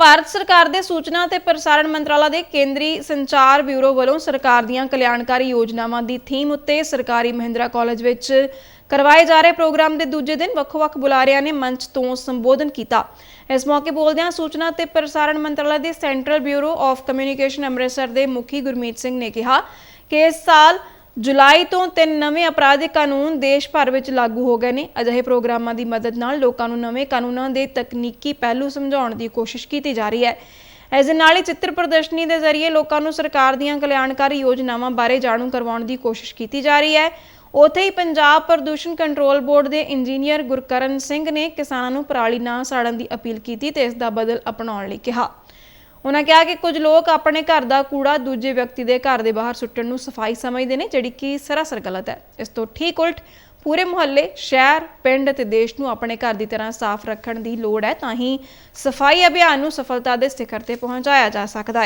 ਭਾਰਤ ਸਰਕਾਰ ਦੇ ਸੂਚਨਾ ਤੇ ਪ੍ਰਸਾਰਣ ਮੰਤਰਾਲਾ ਦੇ ਕੇਂਦਰੀ ਸੰਚਾਰ ਬਿਊਰੋ ਵੱਲੋਂ ਸਰਕਾਰ ਦੀਆਂ ਕਲਿਆਣਕਾਰੀ ਯੋਜਨਾਵਾਂ ਦੀ ਥੀਮ ਉੱਤੇ ਸਰਕਾਰੀ ਮਹਿੰਦਰਾ ਕਾਲਜ ਵਿੱਚ ਕਰਵਾਏ ਜਾ ਰਹੇ ਪ੍ਰੋਗਰਾਮ ਦੇ ਦੂਜੇ ਦਿਨ ਵੱਖ-ਵੱਖ ਬੁਲਾਰਿਆਂ ਨੇ ਮੰਚ ਤੋਂ ਸੰਬੋਧਨ ਕੀਤਾ। ਇਸ ਮੌਕੇ ਬੋਲਦਿਆਂ ਸੂਚਨਾ ਤੇ ਪ੍ਰਸਾਰਣ ਮੰਤਰਾਲਾ ਦੇ central bureau of communication Amritsar ਦੇ ਮੁਖੀ ਗੁਰਮੀਤ ਸਿੰਘ ਨੇ ਕਿਹਾ ਕਿ ਇਸ ਸਾਲ ਜੁਲਾਈ ਤੋਂ ਤਿੰਨ ਨਵੇਂ ਅਪਰਾਧਿਕ ਕਾਨੂੰਨ ਦੇਸ਼ ਭਰ ਵਿੱਚ ਲਾਗੂ ਹੋ ਗਏ ਨੇ। ਅਜਿਹੇ ਪ੍ਰੋਗਰਾਮਾਂ ਦੀ ਮਦਦ ਨਾਲ ਲੋਕਾਂ ਨੂੰ ਨਵੇਂ ਕਾਨੂੰਨਾਂ ਦੇ ਤਕਨੀਕੀ ਪਹਿਲੂ ਸਮਝਾਉਣ ਦੀ ਕੋਸ਼ਿਸ਼ ਕੀਤੀ ਜਾ ਰਹੀ ਹੈ। ਇਸ ਦੇ ਨਾਲ ਹੀ ਚਿੱਤਰ ਪ੍ਰਦਰਸ਼ਨੀ ਦੇ ਜ਼ਰੀਏ ਲੋਕਾਂ ਨੂੰ ਸਰਕਾਰ ਦੀਆਂ ਕਲਿਆਣਕਾਰੀ ਯੋਜਨਾਵਾਂ ਬਾਰੇ ਜਾਣੂ ਕਰਵਾਉਣ ਦੀ ਕੋਸ਼ਿਸ਼ ਕੀਤੀ ਜਾ ਰਹੀ ਹੈ। ਉੱਥੇ ਹੀ ਪੰਜਾਬ ਪ੍ਰਦੂਸ਼ਣ ਕੰਟਰੋਲ ਬੋਰਡ ਦੇ ਇੰਜੀਨੀਅਰ ਗੁਰਕਰਨ ਸਿੰਘ ਨੇ ਕਿਸਾਨਾਂ ਨੂੰ ਪਰਾਲੀ ਨਾ ਸਾੜਨ ਦੀ ਅਪੀਲ ਕੀਤੀ ਤੇ ਇਸ ਦਾ ਬਦਲ ਅਪਣਾਉਣ ਲਈ ਕਿਹਾ। ਉਹਨਾਂ ਕਿਹਾ ਕਿ ਕੁਝ ਲੋਕ ਆਪਣੇ ਘਰ ਦਾ ਕੂੜਾ ਦੂਜੇ ਵਿਅਕਤੀ ਦੇ ਘਰ ਦੇ ਬਾਹਰ ਸੁੱਟਣ ਨੂੰ ਸਫ਼ਾਈ ਸਮਝਦੇ ਨੇ, ਜਿਹੜੀ ਕਿ ਸਰਾਸਰ ਗਲਤ ਹੈ। ਇਸ ਤੋਂ ਠੀਕ ਉਲਟ ਪੂਰੇ ਮੁਹੱਲੇ, ਸ਼ਹਿਰ, ਪਿੰਡ ਅਤੇ ਦੇਸ਼ ਨੂੰ ਆਪਣੇ ਘਰ ਦੀ ਤਰ੍ਹਾਂ ਸਾਫ਼ ਰੱਖਣ ਦੀ ਲੋੜ ਹੈ, ਤਾਂ ਹੀ ਸਫ਼ਾਈ ਅਭਿਆਨ ਨੂੰ ਸਫਲਤਾ ਦੇ ਸਿਖਰ ਤੇ ਪਹੁੰਚਾਇਆ ਜਾ ਸਕਦਾ ਹੈ।